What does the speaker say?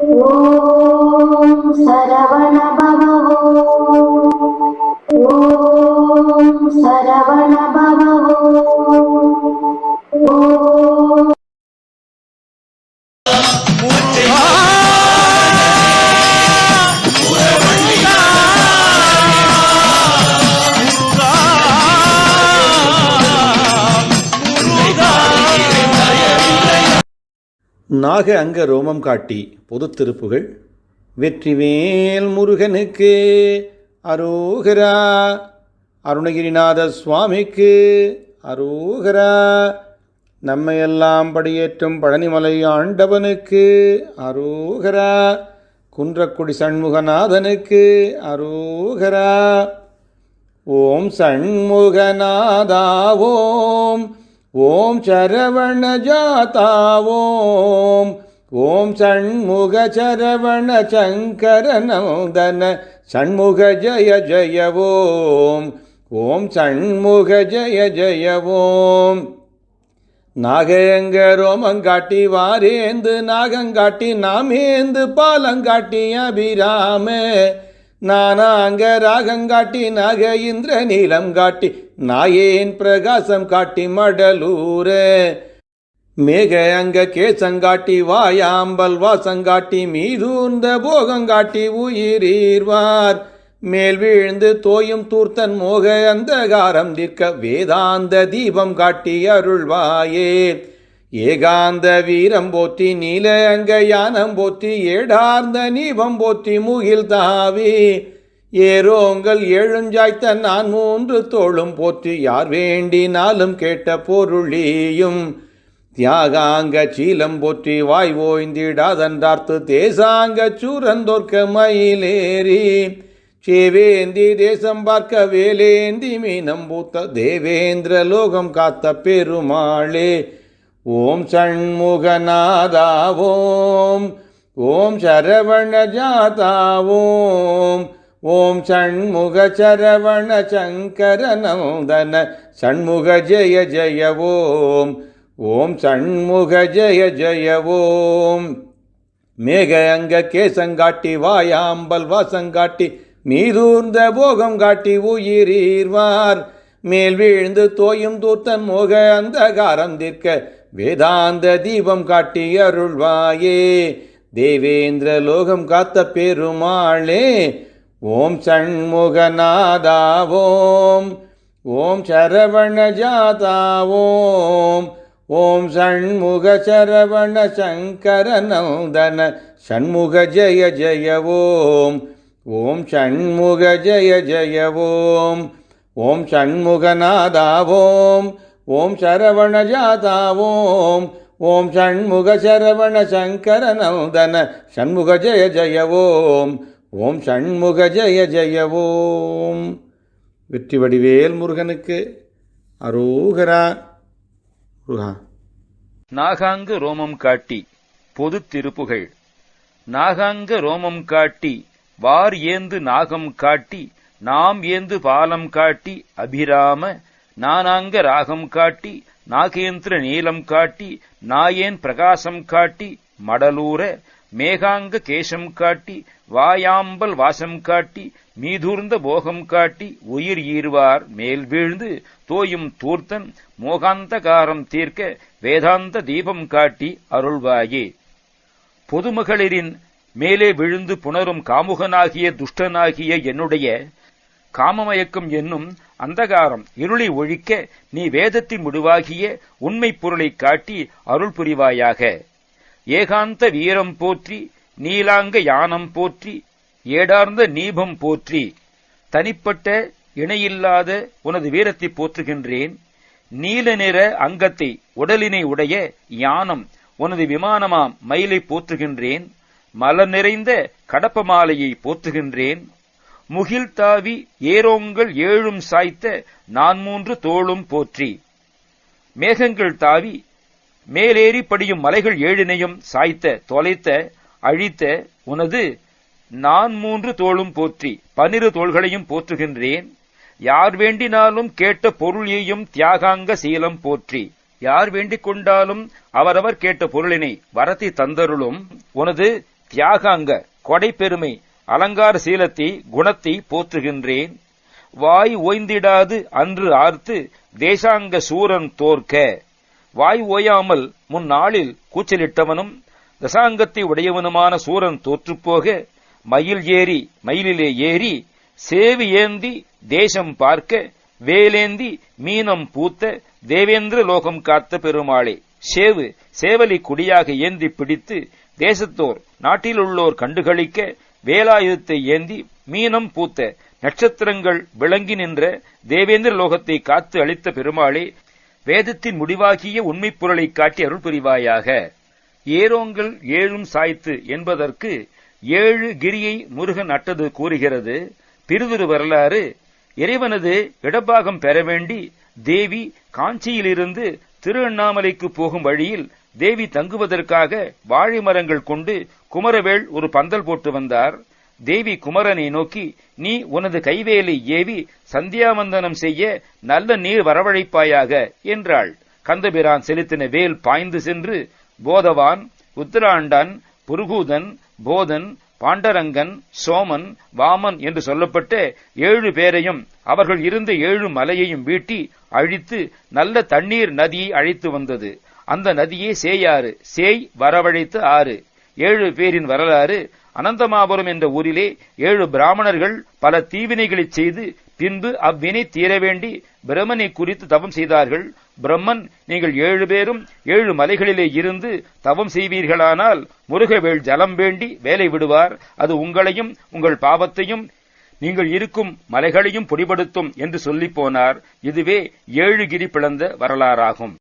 ॐ सरवण நாக அங்க ரோமம் காட்டி பொதுத் திருப்புகள். வெற்றிவேல் முருகனுக்கு அரோகரா அருணகிரிநாத சுவாமிக்கு அரோகரா. நம்மையெல்லாம் படியேற்றும் பழனிமலை ஆண்டவனுக்கு அரோகரா. குன்றக்குடி சண்முகநாதனுக்கு அரோகரா. ஓம் சண்முகநாதா ஓம் ஓம் சரவண ஜாதா ஓம் ஓம் சண்முக சரவண சங்கர நந்தன சண்முக ஜய ஜய ஓம் ஓம் சண்முக ஜய ஜய ஓம் நாகங்க ரோமங்காட்டி வாரேந்து நாகங்காட்டி நாமேந்து பாலங்காட்டி அபிராமே. நானாங்க ராகங்காட்டி நாக இந்திர நீலம் காட்டி நாயேன் பிரகாசம் காட்டி மடலூர. மேக அங்க கேசங்காட்டி வாயாம்பல் வாசங்காட்டி மீதூர்ந்த போகங்காட்டி உயிரீர்வார். மேல் வீழ்ந்து தோயும் தூர்த்தன் மோக அந்தகாரம் தீர்க்க வேதாந்த தீபம் காட்டி அருள்வாயே. ஏகாந்த வீரம் போத்தி நீல அங்கயானம் போத்தி ஏடார்ந்த நீபம் போத்தி முகில் தாவி. ஏரோங்கள் எழுஞ்சாய்த்த நான் மூன்று தோளும் போற்றி யார் வேண்டினாலும் கேட்ட பொருளியும். தியாகாங்க சீலம் போற்றி வாய் ஓய்ந்திடாதன்றார்த்து தேசாங்க சூரந்தோர்க்க மயிலேறி. சேவேந்தி தேசம் பார்க்க வேலேந்தி மீனம் பூத்த தேவேந்திர லோகம் காத்த பெருமாளே. ஓம் சண்முகநாதாவோம் ஓம். சரவண ஜாதாவோம் ஓம் சண்முக சரவண சங்கர நந்தன சண்முக ஜெய ஜெய ஓம். ஓம் சண்முக ஜெய ஜெய ஓம். மேக அங்க கேசங்காட்டி வாயாம்பல் வாசங்காட்டி மீதூர்ந்த போகம் காட்டி உயிரீர்வார். மேல் வீழ்ந்து தோயும் தூர்த்தன் மோக அந்தகாரம் தீர்க்க வேதாந்த தீபம் காட்டி அருள்வாயே. தேவேந்திர லோகம் காத்த பெருமாளே ஓம் சண்முகநாதா ஓம். ஓம் சரவண ஜாதா ஓம். ஓம் ஷண்முக சரவண சங்கர நந்தன சண்முக ஜெய ஜெய ஓம். ஓம் ஷண்முக ஜெய ஜெய ஓம். ஓம் ஷண்முகநாதா ஓம். ஓம் சரவண ஜாதா ஓம் ஓம் ஷண்முக சரவண சங்கர நந்தன ஷண்முக ஜெய ஜெய ஓம். ஓம் ஷண்முக ஜெய ஜெய ஓம். வெற்றி வடிவேல் முருகனுக்கு அரோகரா. முருகா. நாகாங்க ரோமம் காட்டி பொது திருப்புகள் நாகாங்க ரோமம் காட்டி வார் ஏந்து நாகம் காட்டி நாம் ஏந்து பாலம் காட்டி அபிராம நானாங்க ராகம் காட்டி நாகேந்திர நீலம் காட்டி நாயேன் பிரகாசம் காட்டி மடலூர மேகாங்க கேசம் காட்டி வாயாம்பல் வாசம் காட்டி மீதூர்ந்த போகம் காட்டி உயிர் ஈர்வார் மேல் வீழ்ந்து தோயும் தூர்த்தன் மோகாந்தகாரம் தீர்க்க வேதாந்த தீபம் காட்டி அருள்வாயே. பொதுமகளிரின் மேலே விழுந்து புணரும் காமுகனாகிய துஷ்டனாகிய என்னுடைய காமமயக்கம் என்னும் அந்தகாரம் இருளை ஒழிக்க நீ வேதத்தின் முடிவாகிய உண்மைப் பொருளைக் காட்டி அருள் புரிவாயாக. ஏகாந்த வீரம் போற்றி நீலாங்க யானம் போற்றி ஏடார்ந்த நீபம் போற்றி தனிப்பட்ட இணையில்லாத உனது வீரத்தை போற்றுகின்றேன். நீல நிற அங்கத்தை உடலினை உடைய யானம் உனது விமானமாம் மயிலை போற்றுகின்றேன். மலர் நிறைந்த கடப்ப மாலையை போற்றுகின்றேன். முகில் தாவி ஏரோங்கள் ஏழும் சாய்த்த நான் மூன்று தோளும் போற்றி. மேகங்கள் தாவி மேலேறி படியும் மலைகள் ஏழினையும் சாய்த்த தொலைத்த அழித்த உனது நான் மூன்று தோளும் போற்றி. பன்னிரு தோள்களையும் போற்றுகின்றேன். யார் வேண்டினாலும் கேட்ட பொருள் தியாகாங்க சீலம் போற்றி. யார் வேண்டிக் கொண்டாலும் அவரவர் கேட்ட பொருளினை வரத்தி தந்தருளும். உனது தியாகாங்க கொடை பெருமை அலங்கார சீலத்தை குணத்தை போற்றுகின்றேன். வாய் ஓய்ந்திடாது அன்று ஆர்த்து தேசாங்க சூரன் தோற்க. வாய் ஓயாமல் முன்னாளில் கூச்சலிட்டவனும் தசாங்கத்தை உடையவனுமான சூரன் தோற்றுப்போக மயில் ஏறி மயிலிலே ஏறி சேவி ஏந்தி தேசம் பார்க்க வேலேந்தி மீனம் பூத்த தேவேந்திர லோகம் காத்த பெருமாளே. சேவு சேவலி குடியாக ஏந்தி பிடித்து தேசத்தோர் நாட்டிலுள்ளோர் கண்டுகளிக்க வேலாயுதத்தை ஏந்தி மீனம் பூத்த நட்சத்திரங்கள் விளங்கி நின்ற தேவேந்திர லோகத்தை காத்து அளித்த பெருமாளே வேதத்தின் முடிவாகிய உண்மை பொருளை காட்டி அருள் புரிவாயாக. ஏரோங்கள் ஏழும் சாய்த்து என்பதற்கு ஏழு கிரியை முருகன் அட்டது கூறுகிறது. பிரிதுரு வரலாறு இறைவனது இடப்பாகம் பெற வேண்டி தேவி காஞ்சியிலிருந்து திருவண்ணாமலைக்கு போகும் வழியில் தேவி தங்குவதற்காக வாழை மரங்கள் கொண்டு குமரவேள் ஒரு பந்தல் போட்டு வந்தார். தேவி குமரனை நோக்கி நீ உனது கைவேலை ஏவி சந்தியாவந்தனம் செய்ய நல்ல நீர் வரவழைப்பாயாக என்றாள். கந்தபிரான் செலுத்தின வேல் பாய்ந்து சென்று போதவான் உத்தராண்டான் புருகூதன் போதன் பாண்டரங்கன் சோமன் வாமன் என்று சொல்லப்பட்ட ஏழு பேரையும் அவர்கள் இருந்த ஏழு மலையையும் வீட்டி அழித்து நல்ல தண்ணீர் நதியை அழைத்து வந்தது. அந்த நதியே சேயாறு. சேய் வரவழைத்து ஆறு. ஏழு பேரின் வரலாறு அனந்தமாபுரம் என்ற ஊரிலே ஏழு பிராமணர்கள் பல தீவினைகளைச் செய்து பின்பு அவ்வினை தீர வேண்டி பிரம்மனை குறித்து தவம் செய்தார்கள். பிரம்மன் நீங்கள் ஏழு பேரும் ஏழு மலைகளிலே இருந்து தவம் செய்வீர்களானால் முருகவேள் ஜலம் வேண்டி வேலை விடுவார். அது உங்களையும் உங்கள் பாவத்தையும் நீங்கள் இருக்கும் மலைகளையும் பொடிபடுத்தும் என்று சொல்லிப் போனார். இதுவே ஏழு கிரி பிளந்த வரலாறாகும்.